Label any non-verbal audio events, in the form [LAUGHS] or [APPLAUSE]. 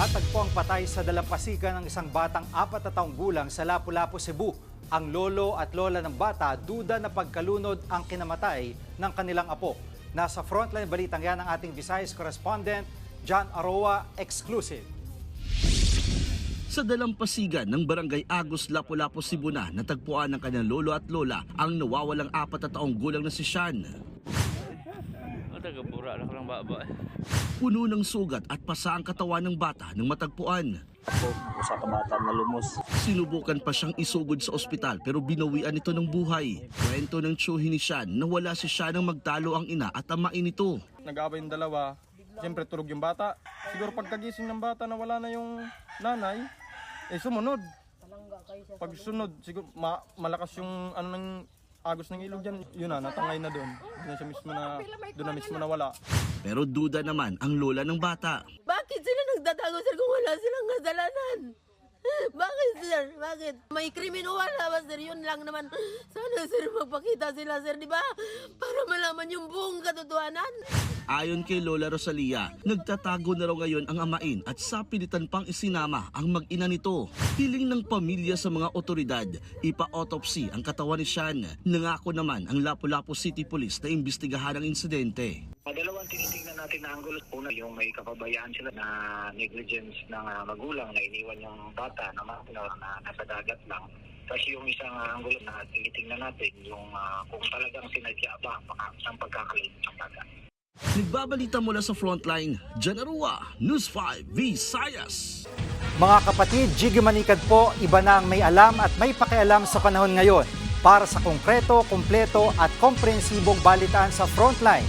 Natagpo ang patay sa dalampasigan ng isang batang apat na taong gulang sa Lapu-Lapu, Cebu. Ang lolo at lola ng bata duda na pagkalunod ang kinamatay ng kanilang apo. Nasa frontline balitang yan ang ating Visayas correspondent, John Aroa, exclusive. Sa dalampasigan ng barangay Agos Lapu-Lapu, Cebu na natagpuan ng kanyang lolo at lola ang nawawalang apat na taong gulang na si Sean. Ang taga-bura na lang baba. Puno ng sugat at pasa ang katawan ng bata nang matagpuan. Ako, usa ka bata na lumos. Sinubukan pa siyang isugod sa ospital pero binawian ito ng buhay. Kwento ng tsuhi ni Sean na wala si Sean nang magtalo ang ina at amain nito. nag-aabay yung dalawa, siyempre tulog yung bata. Siguro pagkagising ng bata na wala na yung nanay, eh sumunod. Pag sunod, siguro ma- malakas yung ano ng agos ng ilog dyan, yun na, natangay na doon. Doon na siya mismo na, doon na mismo na wala. Pero duda naman ang lola ng bata. Bakit sila nagtatago sir kung wala silang kasalanan? Sir? Bakit? May wala ba sir? Yun lang naman. [LAUGHS] Sana sir magpakita sila sir, di ba? Para malaman yung buong katotohanan. Ayon kay Lola Rosalia, nagtatago na raw ngayon ang amain at sa pilitan pang isinama ang mag-ina nito. Hiling ng pamilya sa mga otoridad, ipa-autopsy ang katawan ni Sean. Nangako naman ang Lapu-Lapu City Police na imbestigahan ang insidente. Tinitingnan natin na angulo. Una, yung may kapabayaan sila na negligence ng ah, magulang na iniwan yung bata na minor na nasa dagat lang. Tapos yung isang ah, angulo na tinitingnan natin, yung ah, kung talagang sinadya ba isang pagkakalit ng bata. Nagbabalita mula sa frontline, Janarua, News 5, Visayas. Mga kapatid, Jiggy Manikad po, iba na ang may alam at may pakialam sa panahon ngayon. Para sa konkreto, kumpleto at komprehensibong balitaan sa Frontline,